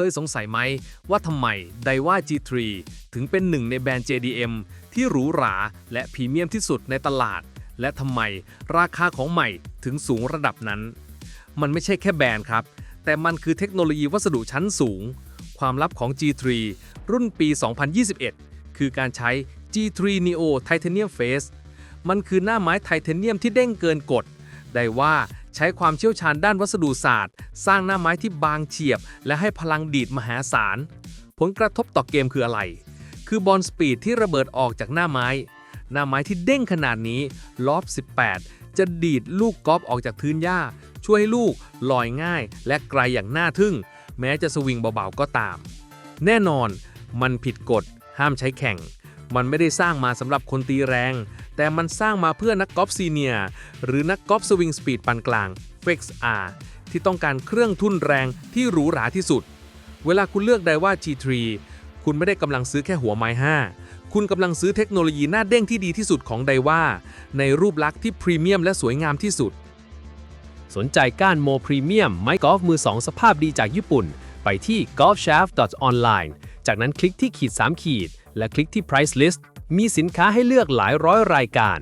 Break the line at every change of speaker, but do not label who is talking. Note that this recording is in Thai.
เคยสงสัยไหม ว่าทำไมไดว่า G3 ถึงเป็นหนึ่งในแบรนด์ JDM ที่หรูหราและพรีเมียมที่สุดในตลาด และทำไมราคาของใหม่ถึงสูงระดับนั้น มันไม่ใช่แค่แบรนด์ครับ แต่มันคือเทคโนโลยีวัสดุชั้นสูง ความลับของ G3 รุ่นปี 2021 คือการใช้ G3 Neo Titanium Face มันคือหน้าไม้ไทเทเนียมที่เด้งเกินกฎ ได้ว่า ใช้ความเชี่ยวชาญด้านวัสดุศาสตร์ สร้างหน้าไม้ที่บางเฉียบ และให้พลังดีดมหาศาล ผลกระทบต่อเกมคืออะไร คือบอลสปีดที่ระเบิดออกจากหน้าไม้ หน้าไม้ที่เด้งขนาดนี้ลอบ18 จะดีดลูกกอล์ฟออกจากพื้นหญ้า ช่วยให้ลูกลอยง่าย และไกลอย่างน่าทึ่ง แม้จะสวิงเบาๆก็ตาม แน่นอน มันผิดกฎ ห้ามใช้แข่ง มันไม่ได้สร้างมาสำหรับคนตีแรง แต่มันสร้างมาเพื่อนักกอล์ฟซีเนียร์หรือนักกอล์ฟสวิงสปีดปานกลาง FX R ที่ต้องการเครื่องทุ่นแรงที่หรูหราที่สุด เวลาคุณเลือกไดว่า G3 คุณไม่ได้กำลังซื้อแค่หัวไม้ 5 คุณกำลังซื้อเทคโนโลยีหน้าเด้งที่ดีที่สุดของไดว่าในรูปลักษณ์ที่พรีเมียมและสวยงามที่สุด
สนใจก้านโมพรีเมียมไม้กอล์ฟมือ2สภาพดีจากญี่ปุ่น ไปที่ golfshaft.online จากนั้นคลิกที่ขีด 3 ขีด และคลิกที่ price list มีสินค้าให้เลือกหลายร้อยรายการ